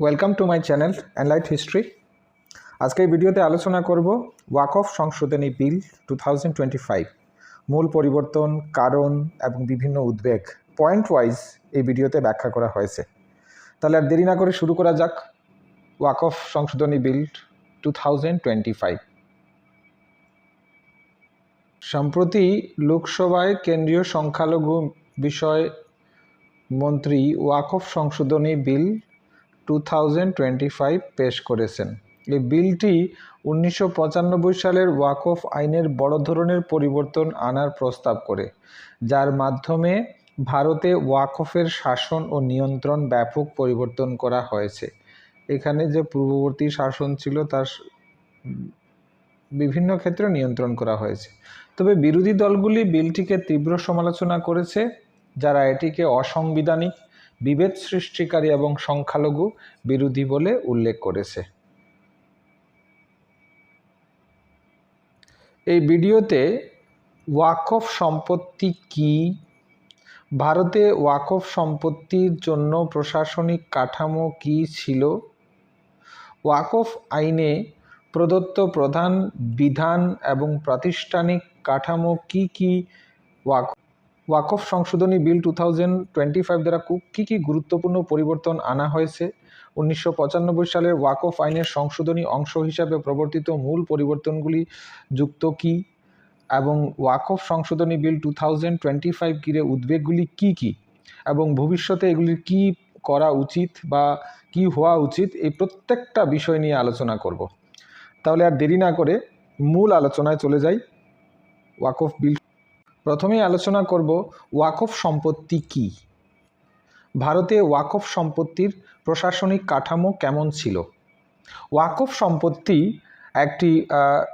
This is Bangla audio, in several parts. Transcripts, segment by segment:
Welcome to my channel enlight history আজকে এই ভিডিওতে আলোচনা করব ওয়াকফ সংশোধনী বিল টু মূল পরিবর্তন, কারণ এবং বিভিন্ন উদ্বেগ। পয়েন্ট ওয়াইজ এই ভিডিওতে ব্যাখ্যা করা হয়েছে। তাহলে আর দেরি না করে শুরু করা যাক। ওয়াকফ সংশোধনী বিল টু সম্প্রতি লোকসভায় কেন্দ্রীয় সংখ্যালঘু বিষয় মন্ত্রী ওয়াকফ সংশোধনী বিল টু পেশ করেছেন। এই বিলটি উনিশশো পঁচানব্বই সালের ওয়াকফ আইনের বড় ধরনের পরিবর্তন আনার প্রস্তাব করে, যার মাধ্যমে ভারতে ওয়াকফের শাসন ও নিয়ন্ত্রণ ব্যাপক পরিবর্তন করা হয়েছে। এখানে যে পূর্ববর্তী শাসন ছিল, তার বিভিন্ন ক্ষেত্রে নিয়ন্ত্রণ করা হয়েছে। তবে বিরোধী দলগুলি বিলটিকে তীব্র সমালোচনা করেছে, যারা এটিকে অসাংবিধানিক বিভেদ সৃষ্টিকারী এবং সংখ্যালঘু বিরোধী বলে উল্লেখ করেছে। এই ভিডিওতে ওয়াকফ সম্পত্তি কি? ভারতে ওয়াকফ সম্পত্তির জন্য প্রশাসনিক কাঠামো কি ছিল? ওয়াকফ আইনে প্রদত্ত প্রধান বিধান এবং প্রাতিষ্ঠানিক কাঠামো কি কি? ওয়াক ওয়াকফ সংশোধনী bill two thousand twenty five দ্বারা কী কী গুরুত্বপূর্ণ পরিবর্তন আনা হয়েছে? উনিশশো পঁচানব্বই সালের ওয়াকফ আইনের সংশোধনী অংশ হিসাবে প্রবর্তিত মূল পরিবর্তনগুলি যুক্ত কি? এবং ওয়াকফ সংশোধনী bill two thousand twenty five ঘিরে উদ্বেগগুলি কি কি? এবং ভবিষ্যতে এগুলির কি করা উচিত বা কি হওয়া উচিত এই প্রত্যেকটা বিষয় নিয়ে আলোচনা করব। তাহলে আর দেরি না করে মূল আলোচনায় চলে যাই। ওয়াকফ বিল প্রথমেই আলোচনা করব ওয়াকফ সম্পত্তি কি? ভারতে ওয়াকফ সম্পত্তির প্রশাসনিক কাঠামো কেমন ছিল? ওয়াকফ সম্পত্তি একটি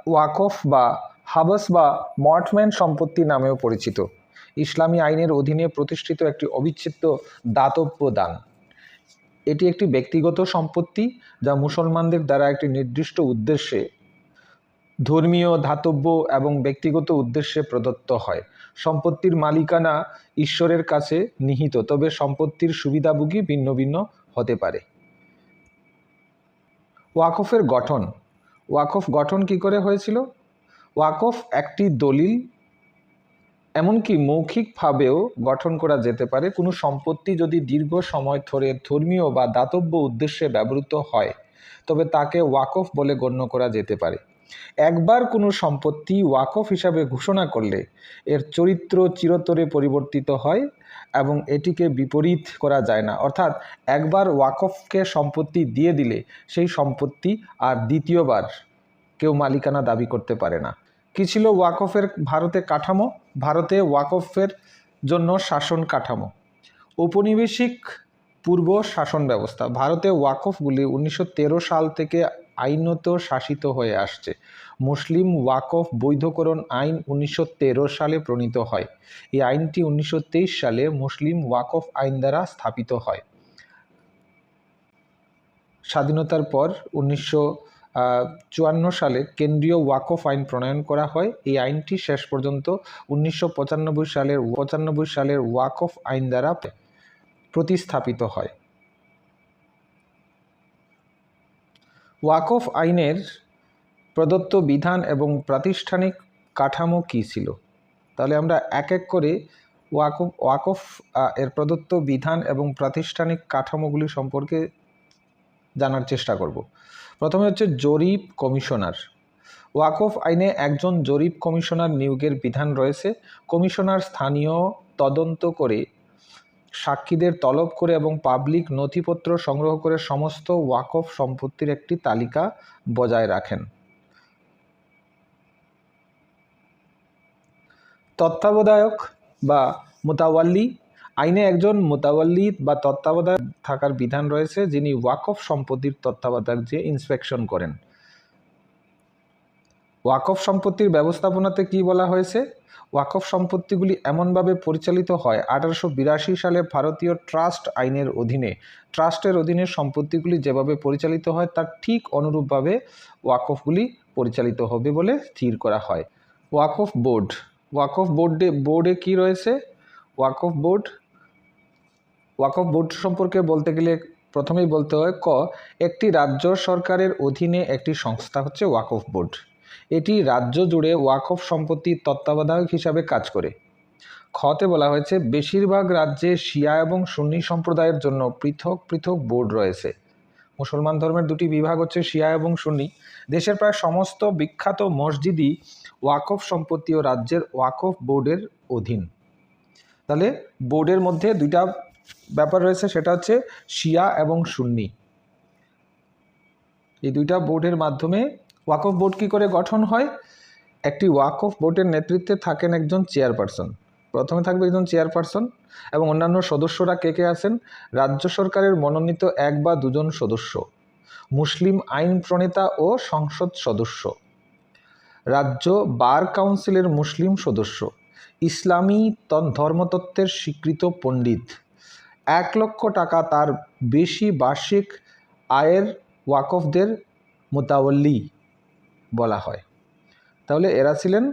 ওয়াকফ বা হাবস বা মর্টম্যান সম্পত্তি নামেও পরিচিত। ইসলামী আইনের অধীনে প্রতিষ্ঠিত একটি অবিচ্ছেদ্য দাতব্য দান। এটি একটি ব্যক্তিগত সম্পত্তি যা মুসলমানদের দ্বারা একটি নির্দিষ্ট উদ্দেশ্যে ধর্মীয় ধাতব্য এবং ব্যক্তিগত উদ্দেশ্যে প্রদত্ত হয়। সম্পত্তির মালিকানা ঈশ্বরের কাছে নিহিত, তবে সম্পত্তির সুবিধাভোগী ভিন্ন ভিন্ন হতে পারে। ওয়াকফের গঠন। ওয়াকফ গঠন কি করে হয়েছিল? ওয়াকফ একটি দলিল, এমনকি মৌখিকভাবেও গঠন করা যেতে পারে। কোনো সম্পত্তি যদি দীর্ঘ সময় ধরে ধর্মীয় বা দাতব্য উদ্দেশ্যে ব্যবহৃত হয়, তবে তাকে ওয়াকফ বলে গণ্য করা যেতে পারে। একবার কোনো সম্পত্তি ওয়াকফ হিসাবে ঘোষণা করলে এর চরিত্র চিরতরে পরিবর্তিত হয় এবং এটিকে বিপরীত করা যায় না। অর্থাৎ একবার ওয়াকফকে সম্পত্তি দিয়ে দিলে সেই সম্পত্তি আর দ্বিতীয়বার কেউ মালিকানা দাবি করতে পারে না। কি ছিল ওয়াকফের ভারতে কাঠামো? ভারতে ওয়াকফের জন্য শাসন কাঠামো। ঔপনিবেশিক পূর্ব শাসন ব্যবস্থা। ভারতে ওয়াকফগুলি উনিশশো তেরো সাল থেকে আইনত শাসিত হয়ে আসছে। মুসলিম ওয়াকফ বৈধকরণ আইন উনিশশো তেরো সালে প্রণীত হয়। এই আইনটি উনিশশো তেইশ সালে মুসলিম ওয়াকফ আইন দ্বারা স্থাপিত হয়। স্বাধীনতার পর উনিশশো চুয়ান্ন সালে কেন্দ্রীয় ওয়াকফ আইন প্রণয়ন করা হয়। এই আইনটি শেষ পর্যন্ত উনিশশো পঁচানব্বই সালের পঁচানব্বই সালের ওয়াকফ আইন দ্বারা প্রতিস্থাপিত হয়। ওয়াকফ আইনের প্রদত্ত বিধান এবং প্রাতিষ্ঠানিক কাঠামো কী ছিল? তাহলে আমরা এক এক করে ওয়াকফ ওয়াকফ এর প্রদত্ত বিধান এবং প্রাতিষ্ঠানিক কাঠামোগুলি সম্পর্কে জানার চেষ্টা করব। প্রথমে হচ্ছে জরিপ কমিশনার। ওয়াকফ আইনে একজন জরিপ কমিশনার নিয়োগের বিধান রয়েছে। কমিশনার স্থানীয় তদন্ত করে সাক্ষীদের তলব করে এবং পাবলিক নথিপত্র সংগ্রহ করে সমস্ত ওয়াকফ সম্পত্তির একটি তালিকা বজায় রাখেন। তত্ত্বাবধায়ক বা মোতাওয়াল্লি, আইনে একজন মোতাওয়াল্লি বা তত্ত্বাবধায়ক থাকার বিধান রয়েছে যিনি ওয়াকফ সম্পত্তির তত্ত্বাবধায়ক যে ইন্সপেকশন করেন। ওয়াকফ সম্পত্তির ব্যবস্থাপনাতে কি বলা হয়েছে? ওয়াকফ সম্পত্তিগুলি এমনভাবে পরিচালিত হয়, আঠারোশো বিরাশি সালে ভারতীয় ট্রাস্ট আইনের অধীনে। ট্রাস্টের অধীনে সম্পত্তিগুলি যেভাবে পরিচালিত হয়, তার ঠিক অনুরূপভাবে ওয়াকফগুলি পরিচালিত হবে বলে স্থির করা হয়। ওয়াকফ বোর্ড। ওয়াকফ বোর্ডে বোর্ডে কি রয়েছে? ওয়াকফ বোর্ড। ওয়াকফ বোর্ড সম্পর্কে বলতে গেলে প্রথমেই বলতে হয়, ক, একটি রাজ্য সরকারের অধীনে একটি সংস্থা হচ্ছে ওয়াকফ বোর্ড। এটি রাজ্য জুড়ে ওয়াকফ সম্পত্তির তত্ত্বাবধায়ক হিসাবে কাজ করে। খতে বলা হয়েছে, বেশিরভাগ রাজ্যে শিয়া এবং সুন্নি সম্প্রদায়ের জন্য পৃথক পৃথক বোর্ড রয়েছে। মুসলমান ধর্মের দুটি বিভাগ হচ্ছে শিয়া এবং সুন্নি। দেশের প্রায় সমস্ত বিখ্যাত মসজিদই ওয়াকফ সম্পত্তি ও রাজ্যের ওয়াকফ বোর্ডের অধীন। তাহলে বোর্ডের মধ্যে দুইটা ব্যাপার রয়েছে, সেটা হচ্ছে শিয়া এবং সুন্নি। এই দুইটা বোর্ডের মাধ্যমে ওয়াকফ বোর্ড কী করে গঠন হয়? একটি ওয়াকফ বোর্ডের নেতৃত্বে থাকেন একজন চেয়ারপারসন। প্রথমে থাকবে একজন চেয়ারপারসন এবং অন্যান্য সদস্যরা কে কে আছেন? রাজ্য সরকারের মনোনীত এক বা দুজন সদস্য, মুসলিম আইন প্রণেতা ও সংসদ সদস্য, রাজ্য বার কাউন্সিলের মুসলিম সদস্য, ইসলামী ধর্মতত্ত্বের স্বীকৃত পণ্ডিত। এক লক্ষ টাকা তার বেশি বার্ষিক আয়ের ওয়াকফদের মোতাবল্লি। বলা হয়। তাহলে এরা ছিলেন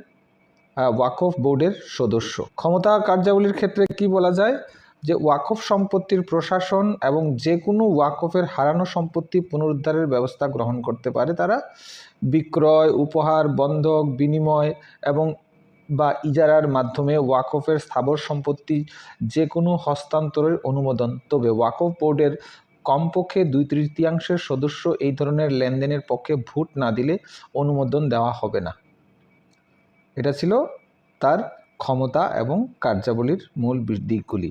ওয়াকফ বোর্ডের সদস্য। ক্ষমতা কার্যাবলীর ক্ষেত্রে কি বলা যায়? যে ওয়াকফ সম্পত্তির প্রশাসন এবং যে কোনো ওয়াকফের হারানো সম্পত্তি পুনরুদ্ধারের ব্যবস্থা গ্রহণ করতে পারে তারা। বিক্রয়, উপহার, বন্ধক, বিনিময় এবং বা ইজারার মাধ্যমে ওয়াকফের স্থাবর সম্পত্তি যে কোনো হস্তান্তরের অনুমোদন। তবে ওয়াকফ বোর্ডের কমপক্ষে দুই তৃতীয়াংশের সদস্য এই ধরনের লেনদেনের পক্ষে ভোট না দিলে অনুমোদন দেওয়া হবে না। এটা ছিল তার ক্ষমতা এবং কার্যাবলীর মূল দিকগুলি।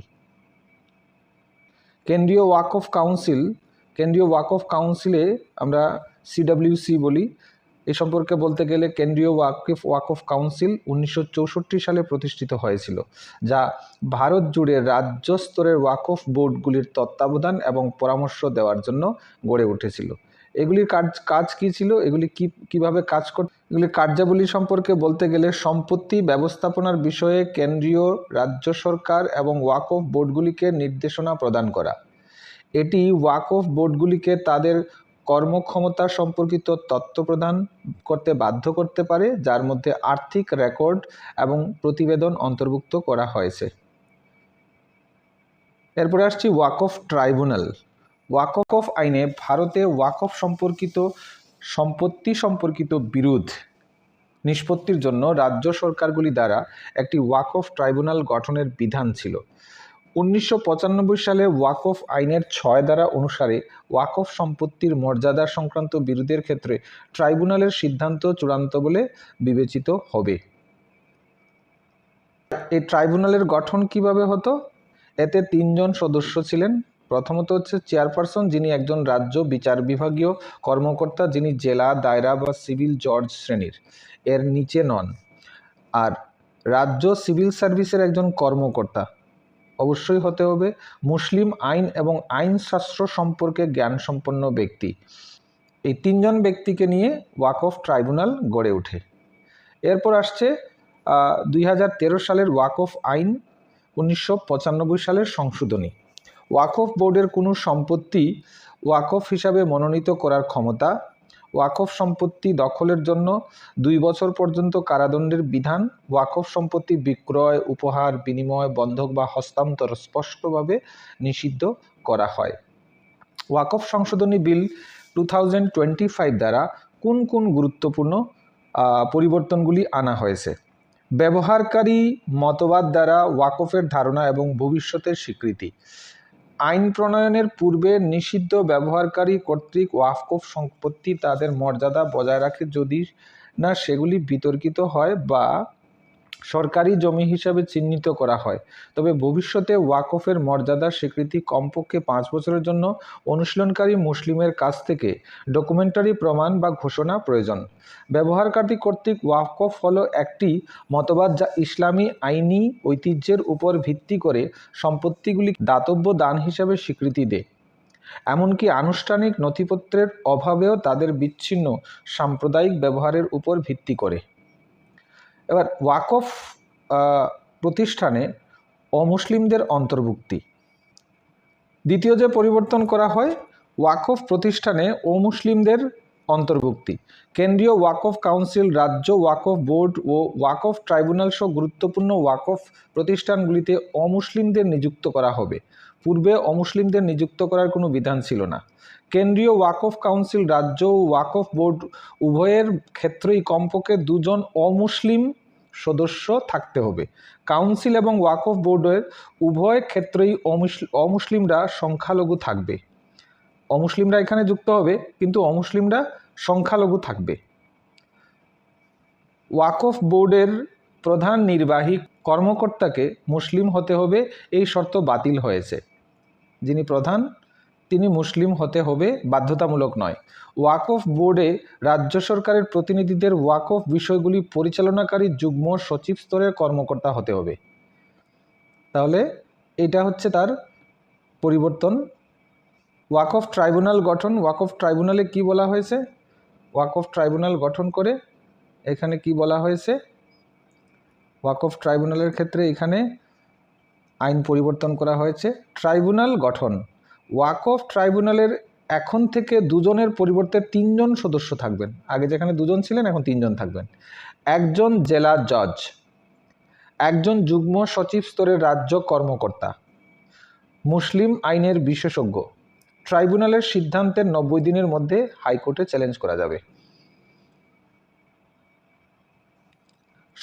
কেন্দ্রীয় ওয়াকফ কাউন্সিল কেন্দ্রীয় ওয়াকফ কাউন্সিলে আমরা সিডাব্লিউসি বলি। এ সম্পর্কে বলতে গেলে কেন্দ্রীয় ওয়াকফ ওয়াকফ কাউন্সিল উনিশশো চৌষট্টি সালে প্রতিষ্ঠিত হয়েছিল, যা ভারত জুড়ে রাজ্য স্তরের ওয়াকফ বোর্ডগুলির তত্ত্বাবধান এবং পরামর্শ দেওয়ার জন্য গড়ে উঠেছিল। এগুলির কাজ কাজ কী ছিল? এগুলি কি, কীভাবে কাজ কর, এগুলির কার্যাবলী সম্পর্কে বলতে গেলে সম্পত্তি ব্যবস্থাপনার বিষয়ে কেন্দ্রীয় রাজ্য সরকার এবং ওয়াকফ বোর্ডগুলিকে নির্দেশনা প্রদান করা। এটি ওয়াকফ বোর্ডগুলিকে তাদের কর্মক্ষমতা সম্পর্কিত তথ্য প্রদান করতে বাধ্য করতে পারে, যার মধ্যে আর্থিক রেকর্ড এবং প্রতিবেদন অন্তর্ভুক্ত করা হয়েছে। এরপরে আসছি ওয়াকফ ট্রাইব্যুনাল। ওয়াকফ আইনে ভারতে ওয়াকফ সম্পর্কিত সম্পত্তি সম্পর্কিত বিরোধ নিষ্পত্তির জন্য রাজ্য সরকারগুলি দ্বারা একটি ওয়াকফ ট্রাইব্যুনাল গঠনের বিধান ছিল। উনিশশো পঁচানব্বই সালে ওয়াকফ আইনের ছয় ধারা অনুসারে ওয়াকফ সম্পত্তির মর্যাদা সংক্রান্ত বিরোধের ক্ষেত্রে ট্রাইব্যুনালের সিদ্ধান্ত চূড়ান্ত বলে বিবেচিত হবে। এই ট্রাইব্যুনালের গঠন কীভাবে হতো? এতে তিনজন সদস্য ছিলেন। প্রথমত হচ্ছে চেয়ারপারসন, যিনি একজন রাজ্য বিচার বিভাগীয় কর্মকর্তা, যিনি জেলা, দায়রা বা সিভিল জজ শ্রেণির। এর নিচে নন। আর রাজ্য সিভিল সার্ভিসের একজন কর্মকর্তা। অবশ্যই হতে হবে। মুসলিম আইন এবং আইনশাস্ত্র সম্পর্কে জ্ঞানসম্পন্ন ব্যক্তি। এই তিনজন ব্যক্তিকে নিয়ে ওয়াকফ ট্রাইব্যুনাল গড়ে ওঠে। এরপর আসছে দুই হাজার তেরো সালের ওয়াকফ আইন, উনিশশো পঁচানব্বই সালের সংশোধনী। ওয়াকফ বোর্ডের কোনো সম্পত্তি ওয়াকফ হিসাবে মনোনীত করার ক্ষমতা ওয়াকফ সম্পত্তি দখলের জন্য দুই বছর পর্যন্ত কারাদণ্ডের বিধান, ওয়াকফ সম্পত্তি বিক্রয়, উপহার, বিনিময়, বন্ধক বা হস্তান্তর স্পষ্টভাবে নিষিদ্ধ করা হয়। ওয়াকফ সংশোধনী bill two thousand twenty five দ্বারা কোন কোন গুরুত্বপূর্ণ পরিবর্তনগুলি আনা হয়েছে? ব্যবহারকারী মতবাদ দ্বারা ওয়াকফের ধারণা এবং ভবিষ্যতের স্বীকৃতি। আইন প্রণয়নের পূর্বে নিষিদ্ধ ব্যবহারকারী কর্তৃক ওয়াকফ সম্পত্তি তাদের মর্যাদা বজায় রাখে যদি না সেগুলি বিতর্কিত হয় বা সরকারি জমি হিসাবে চিহ্নিত করা হয়। তবে ভবিষ্যতে ওয়াকফের মর্যাদার স্বীকৃতি কমপক্ষে পাঁচ বছরের জন্য অনুশীলনকারী মুসলিমের কাছ থেকে ডকুমেন্টারি প্রমাণ বা ঘোষণা প্রয়োজন। ব্যবহারকারী কর্তৃক ওয়াকফ হল একটি মতবাদ যা ইসলামী আইনি ঐতিহ্যের উপর ভিত্তি করে সম্পত্তিগুলি দাতব্য দান হিসাবে স্বীকৃতি দেয়। এমনকি আনুষ্ঠানিক নথিপত্রের অভাবেও তাদের বিচ্ছিন্ন সাম্প্রদায়িক ব্যবহারের উপর ভিত্তি করে। এবার ওয়াকফ প্রতিষ্ঠানে অমুসলিমদের অন্তর্ভুক্তি। দ্বিতীয় যে পরিবর্তন করা হয় ওয়াকফ প্রতিষ্ঠানে অমুসলিমদের অন্তর্ভুক্তি। কেন্দ্রীয় ওয়াকফ কাউন্সিল, রাজ্য ওয়াকফ বোর্ড ও ওয়াকফ ট্রাইব্যুনাল সহ গুরুত্বপূর্ণ ওয়াকফ প্রতিষ্ঠানগুলিতে অমুসলিমদের নিযুক্ত করা হবে। পূর্বে অমুসলিমদের নিযুক্ত করার কোনো বিধান ছিল না। কেন্দ্রীয় ওয়াকফ কাউন্সিল রাজ্য ও ওয়াকফ বোর্ড উভয়ের ক্ষেত্রেই কমপক্ষে দুজন অমুসলিম সদস্য থাকতে হবে। কাউন্সিল এবং ওয়াকফ বোর্ডের উভয় ক্ষেত্রেই অমুসলি- অমুসলিমরা সংখ্যালঘু থাকবে। অমুসলিমরা এখানে যুক্ত হবে, কিন্তু অমুসলিমরা সংখ্যালঘু থাকবে। ওয়াকফ বোর্ডের প্রধান নির্বাহী কর্মকর্তাকে মুসলিম হতে হবে, এই শর্ত বাতিল হয়েছে। যিনি প্রধান তিনি মুসলিম হতে হবে, বাধ্যতামূলক নয়। ওয়াকফ বোর্ডে রাজ্য সরকারের প্রতিনিধিদের ওয়াকফ বিষয়গুলি পরিচালনাকারী যুগ্ম সচিব স্তরের কর্মকর্তা হতে হবে। তাহলে এটা হচ্ছে তার পরিবর্তন। ওয়াকফ ট্রাইব্যুনাল গঠন, ওয়াকফ ট্রাইব্যুনালে কি বলা হয়েছে? ওয়াকফ ট্রাইব্যুনাল গঠন করে এখানে কি বলা হয়েছে? ওয়াকফ ট্রাইব্যুনালের ক্ষেত্রে এখানে আইন পরিবর্তন করা হয়েছে। ট্রাইব্যুনাল গঠন। ওয়াকফ ট্রাইব্যুনালের এখন থেকে দুজনের পরিবর্তে তিনজন সদস্য থাকবেন। আগে যেখানে দুজন ছিলেন, এখন তিনজন থাকবেন। একজন জেলা জজ, একজন যুগ্ম সচিব স্তরের রাজ্য কর্মকর্তা, মুসলিম আইনের বিশেষজ্ঞ। ট্রাইব্যুনালের সিদ্ধান্তের নব্বই দিনের মধ্যে হাইকোর্টে চ্যালেঞ্জ করা যাবে।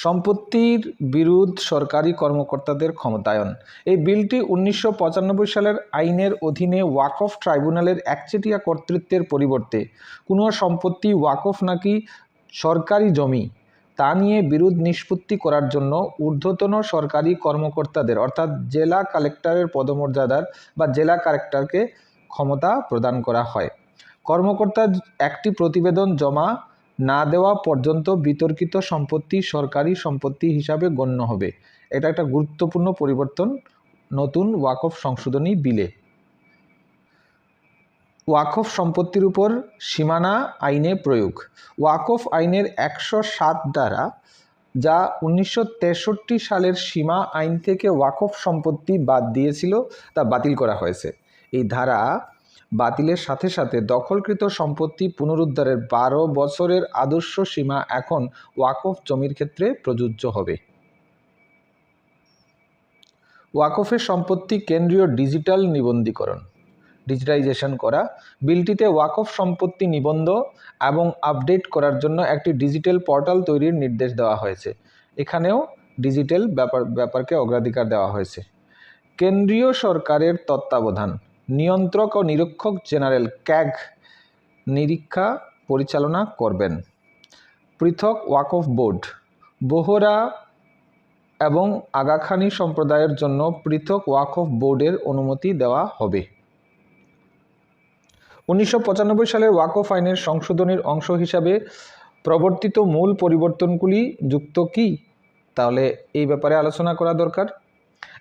সম্পত্তির বিরুদ্ধ সরকারি কর্মকর্তাদের ক্ষমতায়ন। এই বিলটি উনিশশো পঁচানব্বই সালের আইনের অধীনে ওয়াকফ ট্রাইব্যুনালের একচেটিয়া কর্তৃত্বের পরিবর্তে কোনো সম্পত্তি ওয়াকফ নাকি সরকারি জমি তা নিয়ে বিরোধ নিষ্পত্তি করার জন্য ঊর্ধ্বতন সরকারি কর্মকর্তাদের অর্থাৎ জেলা কালেক্টরের পদমর্যাদার বা জেলা কালেক্টরকে ক্ষমতা প্রদান করা হয়। কর্মকর্তা একটি প্রতিবেদন জমা না দেওয়া পর্যন্ত বিতর্কিত সম্পত্তি সরকারি সম্পত্তি হিসাবে গণ্য হবে। এটা একটা গুরুত্বপূর্ণ পরিবর্তন। নতুন ওয়াকফ সংশোধনী বিলে। ওয়াকফ সম্পত্তির উপর সীমানা আইনে প্রয়োগ। ওয়াকফ আইনের একশো সাত দ্বারা যা উনিশশো তেষট্টি সালের সীমা আইন থেকে ওয়াকফ সম্পত্তি বাদ দিয়েছিল, তা বাতিল করা হয়েছে। এই ধারা বাতিলের সাথে সাথে দখলকৃত সম্পত্তি পুনরুদ্ধারের বারো বছরের আদর্শ সীমা এখন ওয়াকফ জমির ক্ষেত্রে প্রযোজ্য হবে। ওয়াকফের সম্পত্তি কেন্দ্রীয় ডিজিটাল নিবন্ধীকরণ। ডিজিটাইজেশন করা, বিলটিতে ওয়াকফ সম্পত্তি নিবন্ধ এবং আপডেট করার জন্য একটি ডিজিটাল পোর্টাল তৈরির নির্দেশ দেওয়া হয়েছে। এখানেও ডিজিটাল ব্যাপার, ব্যাপারকে অগ্রাধিকার দেওয়া হয়েছে। কেন্দ্রীয় সরকারের তত্ত্বাবধান। নিয়ন্ত্রক ও নিরীক্ষক জেনারেল ক্যাগ নিরীক্ষা পরিচালনা করবেন। পৃথক ওয়াকফ বোর্ড, বোহরা এবং আগাখানি সম্প্রদায়ের জন্য পৃথক ওয়াকফ বোর্ডের অনুমতি দেওয়া হবে। উনিশশো পঁচানব্বই সালের ওয়াকফ আইনের সংশোধনের অংশ হিসাবে প্রবর্তিত মূল পরিবর্তনগুলি যুক্ত কি? তাহলে এই ব্যাপারে আলোচনা করা দরকার।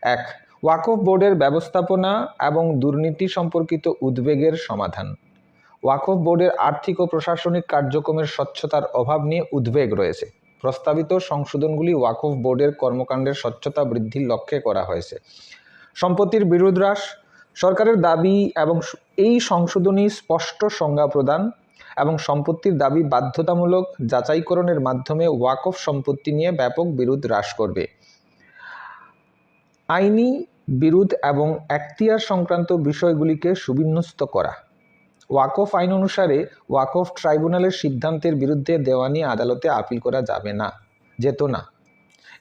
এক ওয়াকফ বোর্ডের ব্যবস্থাপনা এবং দুর্নীতি সম্পর্কিত উদ্বেগের সমাধান। ওয়াকফ বোর্ডের আর্থিক ও প্রশাসনিক কার্যক্রমের স্বচ্ছতার অভাব নিয়ে উদ্বেগ রয়েছে। প্রস্তাবিত সংশোধনগুলি ওয়াকফ বোর্ডের কর্মকাণ্ডের স্বচ্ছতা বৃদ্ধির লক্ষ্যে করা হয়েছে। সম্পত্তির বিরোধ হ্রাস সরকারের দাবি এবং এই সংশোধনী স্পষ্ট সংজ্ঞা প্রদান এবং সম্পত্তির দাবি বাধ্যতামূলক যাচাইকরণের মাধ্যমে ওয়াকফ সম্পত্তি নিয়ে ব্যাপক বিরোধ হ্রাস করবে। আইনি বিরোধ এবং এখতিয়ার সংক্রান্ত বিষয়গুলিকে সুবিন্যস্ত করা। ওয়াকফ আইন অনুসারে ওয়াকফ ট্রাইব্যুনালের সিদ্ধান্তের বিরুদ্ধে দেওয়ানি আদালতে আপিল করা যাবে না, যেত না।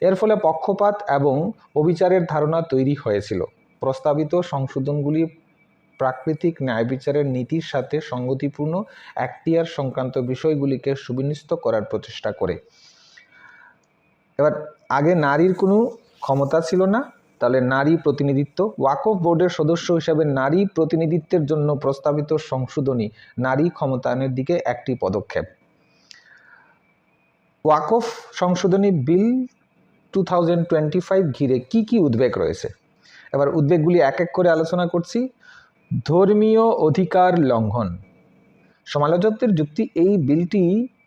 এর ফলে পক্ষপাত এবং অবিচারের ধারণা তৈরি হয়েছিল। প্রস্তাবিত সংশোধনগুলি প্রাকৃতিক ন্যায় বিচারের নীতির সাথে সঙ্গতিপূর্ণ এখতিয়ার সংক্রান্ত বিষয়গুলিকে সুবিন্যস্ত করার প্রচেষ্টা করে। এবার, আগে নারীর কোনো ক্ষমতা ছিল না তাহলে নারী প্রতিনিধিত্ব। ওয়াকফ বোর্ডের সদস্য হিসাবে নারী প্রতিনিধিত্বের জন্য প্রস্তাবিত সংশোধনী নারী ক্ষমতায়নের দিকে একটি পদক্ষেপ। ওয়াকফ সংশোধনী বিল টু ঘিরে কী কী উদ্বেগ রয়েছে? এবার উদ্বেগগুলি এক এক করে আলোচনা করছি। ধর্মীয় অধিকার লঙ্ঘন। সমালোচকদের যুক্তি এই বিলটি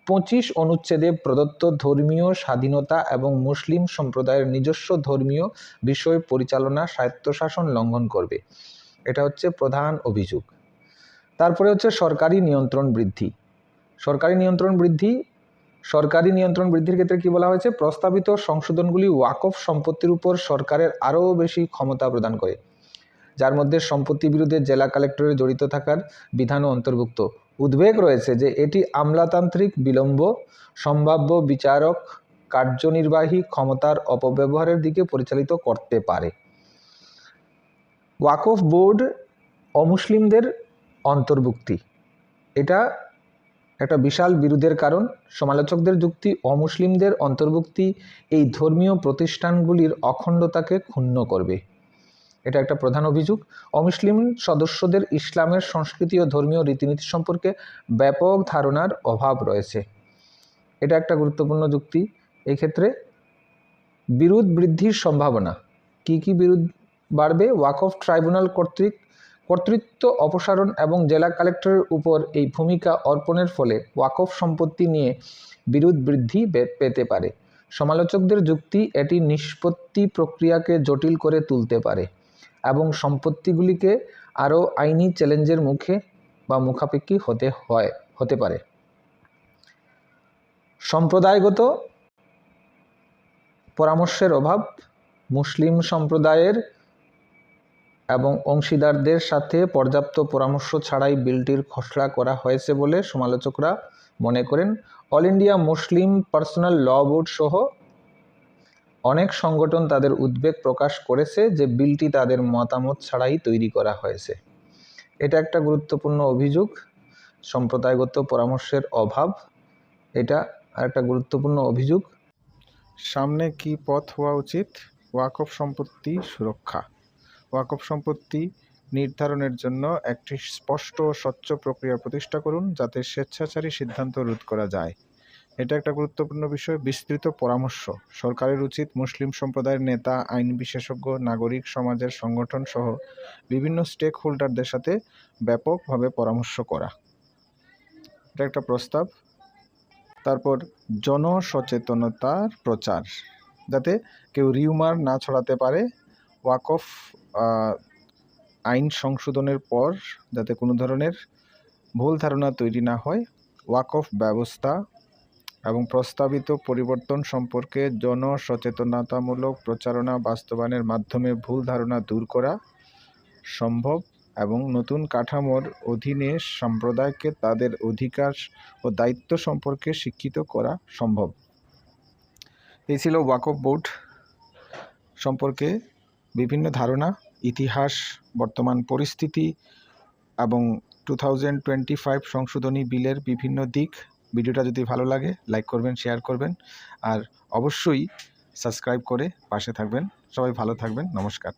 পঁচিশ অনুচ্ছেদে প্রদত্ত ধর্মীয় স্বাধীনতা এবং মুসলিম সম্প্রদায়ের নিজস্ব ধর্মীয় বিষয় পরিচালনা স্বায়ত্তশাসন লঙ্ঘন করবে। এটা হচ্ছে প্রধান অভিযোগ। তারপরে হচ্ছে সরকারি নিয়ন্ত্রণ বৃদ্ধি। সরকারি নিয়ন্ত্রণ বৃদ্ধি, সরকারি নিয়ন্ত্রণ বৃদ্ধির ক্ষেত্রে কি বলা হয়েছে? প্রস্তাবিত সংশোধনগুলি ওয়াকফ সম্পত্তির উপর সরকারের আরও বেশি ক্ষমতা প্রদান করে, যার মধ্যে সম্পত্তি বিরোধে জেলা কালেক্টরের জড়িত থাকার বিধানও অন্তর্ভুক্ত। উদ্বেগ রয়েছে যে এটি আমলাতান্ত্রিক বিলম্ব, সম্ভাব্য বিচারক কার্যনির্বাহী ক্ষমতার অপব্যবহারের দিকে পরিচালিত করতে পারে। ওয়াকফ বোর্ড অমুসলিমদের অন্তর্ভুক্তি। এটা একটা বিশাল বিরোধের কারণ। সমালোচকদের যুক্তি, অমুসলিমদের অন্তর্ভুক্তি এই ধর্মীয় প্রতিষ্ঠানগুলির অখণ্ডতাকে ক্ষুণ্ণ করবে। এটা একটা প্রধান অভিযোগ। অমুসলিম সদস্যদের ইসলামের সংস্কৃতি ও ধর্মীয় রীতিনীতি সম্পর্কে ব্যাপক ধারণার অভাব রয়েছে। এটা একটা গুরুত্বপূর্ণ যুক্তি। এই ক্ষেত্রে বিরোধ বৃদ্ধির সম্ভাবনা। কি কি বিরোধ বাড়বে? ওয়াকফ ট্রাইব্যুনাল কর্তৃক কর্তৃত্ব অপসারণ এবং জেলা কালেক্টরের উপর এই ভূমিকা অর্পণের ফলে ওয়াকফ সম্পত্তি নিয়ে বিরোধ বৃদ্ধি পেতে পারে। সমালোচকদের যুক্তি এটি নিষ্পত্তি প্রক্রিয়াকে জটিল করে তুলতে পারে। এবং সম্পত্তিগুলিকে আরও আইনি চ্যালেঞ্জের মুখে বা মুখাপেক্ষি হতে হয়, হতে পারে। সম্প্রদায়গত পরামর্শের অভাব, মুসলিম সম্প্রদায়ের এবং অংশীদারদের সাথে পর্যাপ্ত পরামর্শ ছাড়াই বিলটির খসড়া করা হয়েছে বলে সমালোচকরা মনে করেন। All India Muslim personal law board সহ অনেক সংগঠন তাদের উদ্বেগ প্রকাশ করেছে যে বিলটি তাদের মতামত ছাড়াই তৈরি করা হয়েছে। এটা একটা গুরুত্বপূর্ণ অভিযোগ, সম্প্রদায়গত পরামর্শের অভাব। এটা একটা গুরুত্বপূর্ণ অভিযোগ। সামনে কি পথ হওয়া উচিত? ওয়াকফ সম্পত্তি সুরক্ষা। ওয়াকফ সম্পত্তি নির্ধারণের জন্য একটি স্পষ্ট ও স্বচ্ছ প্রক্রিয়া প্রতিষ্ঠা করুন যাতে স্বেচ্ছাচারী সিদ্ধান্ত রোধ করা যায়। এটা একটা গুরুত্বপূর্ণ বিষয়, বিস্তৃত পরামর্শ। সরকারের উচিত মুসলিম সম্প্রদায়ের নেতা, আইন বিশেষজ্ঞ, নাগরিক সমাজের সংগঠন সহ বিভিন্ন স্টেক হোল্ডারদের সাথে ব্যাপকভাবে পরামর্শ করা। এটা একটা প্রস্তাব। তারপর জনসচেতনতার প্রচার, যাতে কেউ রিউমার না ছড়াতে পারে ওয়াকফ আইন সংশোধনের পর যাতে কোনো ধরনের ভুল ধারণা তৈরি না হয় ওয়াকফ ব্যবস্থা এবং প্রস্তাবিত পরিবর্তন সম্পর্কে জনসচেতনতামূলক প্রচারণা বাস্তবায়নের মাধ্যমে ভুল ধারণা দূর করা সম্ভব এবং নতুন কাঠামোর অধীনে সম্প্রদায়কে তাদের অধিকার ও দায়িত্ব সম্পর্কে শিক্ষিত করা সম্ভব। এই ছিল ওয়াকফ বোর্ড সম্পর্কে বিভিন্ন ধারণা, ইতিহাস, বর্তমান পরিস্থিতি এবং টু থাউজেন্ড টোয়েন্টি ফাইভ সংশোধনী বিলের বিভিন্ন দিক। ভিডিওটা যদি ভালো লাগে লাইক করবেন শেয়ার করবেন। আর অবশ্যই সাবস্ক্রাইব করে পাশে থাকবেন। সবাই ভালো থাকবেন। নমস্কার।